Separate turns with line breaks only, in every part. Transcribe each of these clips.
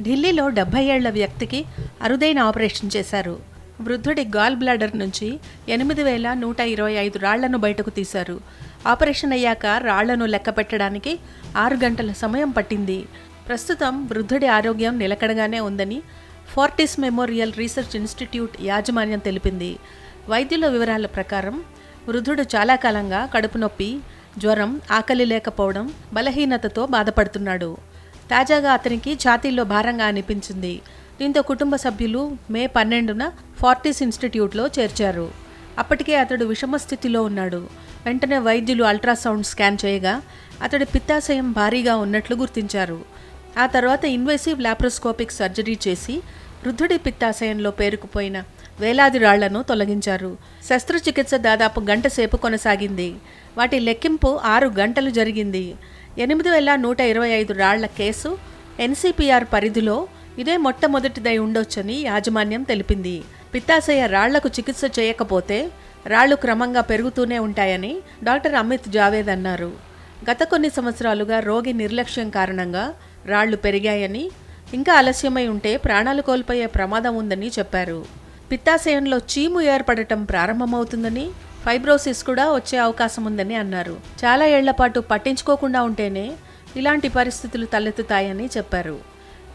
ఢిల్లీలో డెబ్బై ఏళ్ళ వ్యక్తికి అరుదైన ఆపరేషన్ చేశారు. వృద్ధుడి గాల్ బ్లాడర్ నుంచి ఎనిమిది వేల నూట ఇరవై ఐదు రాళ్ళను బయటకు తీశారు. ఆపరేషన్ అయ్యాక రాళ్ళను లెక్క పెట్టడానికి ఆరు గంటల సమయం పట్టింది. ప్రస్తుతం వృద్ధుడి ఆరోగ్యం నిలకడగానే ఉందని ఫోర్టిస్ మెమోరియల్ రీసెర్చ్ ఇన్స్టిట్యూట్ యాజమాన్యం తెలిపింది. వైద్యుల వివరాల ప్రకారం వృద్ధుడు చాలా కాలంగా కడుపు నొప్పి జ్వరం ఆకలి లేకపోవడం బలహీనతతో బాధపడుతున్నాడు. తాజాగా అతనికి ఛాతీలో భారంగా అనిపించింది. దీంతో కుటుంబ సభ్యులు మే పన్నెండున ఫార్టీస్ ఇన్స్టిట్యూట్లో చేర్చారు. అప్పటికే అతడు విషమ స్థితిలో ఉన్నాడు. వెంటనే వైద్యులు అల్ట్రాసౌండ్ స్కాన్ చేయగా అతడి పిత్తాశయం భారీగా ఉన్నట్లు గుర్తించారు. ఆ తర్వాత ఇన్వెసివ్ లాప్రోస్కోపిక్ సర్జరీ చేసి వృద్ధుడి పిత్తాశయంలో పేరుకుపోయిన వేలాది రాళ్ళను తొలగించారు. శస్త్రచికిత్స దాదాపు గంట సేపు కొనసాగింది. వాటి లెక్కింపు ఆరు గంటలు జరిగింది. ఎనిమిది వేల నూట ఇరవై ఐదు రాళ్ళ కేసు ఎన్సిపిఆర్ పరిధిలో ఇదే మొట్టమొదటిదై ఉండొచ్చని యాజమాన్యం తెలిపింది. పిత్తాశయ రాళ్ళకు చికిత్స చేయకపోతే రాళ్ళు క్రమంగా పెరుగుతూనే ఉంటాయని డాక్టర్ అమిత్ జావేద్ అన్నారు. గత కొన్ని సంవత్సరాలుగా రోగి నిర్లక్ష్యం కారణంగా రాళ్ళు పెరిగాయని ఇంకా ఆలస్యమై ఉంటే ప్రాణాలు కోల్పోయే ప్రమాదం ఉందని చెప్పారు. పిత్తాశయంలో చీము ఏర్పడటం ప్రారంభమవుతుందని ఫైబ్రోసిస్ కూడా వచ్చే అవకాశం ఉందని అన్నారు. చాలా ఏళ్ళ పాటు పట్టించుకోకుండా ఉంటేనే ఇలాంటి పరిస్థితులు తలెత్తుతాయని చెప్పారు.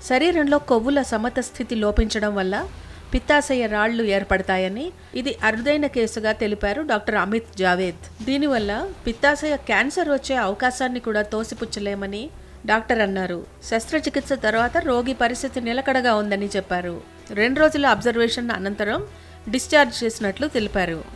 శరీరంలో కొవ్వుల సమత స్థితి లోపించడం వల్ల పిత్తాశయ రాళ్ళు ఏర్పడతాయని ఇది అరుదైన కేసుగా తెలిపారు డాక్టర్ అమిత్ జావేద్. దీనివల్ల పిత్తాశయ క్యాన్సర్ వచ్చే అవకాశాన్ని కూడా తోసిపుచ్చలేమని డాక్టర్ అన్నారు. శస్త్రచికిత్స తర్వాత రోగి పరిస్థితి నిలకడగా ఉందని చెప్పారు. రెండు రోజుల అబ్జర్వేషన్ అనంతరం డిశ్చార్జ్ చేసినట్లు తెలిపారు.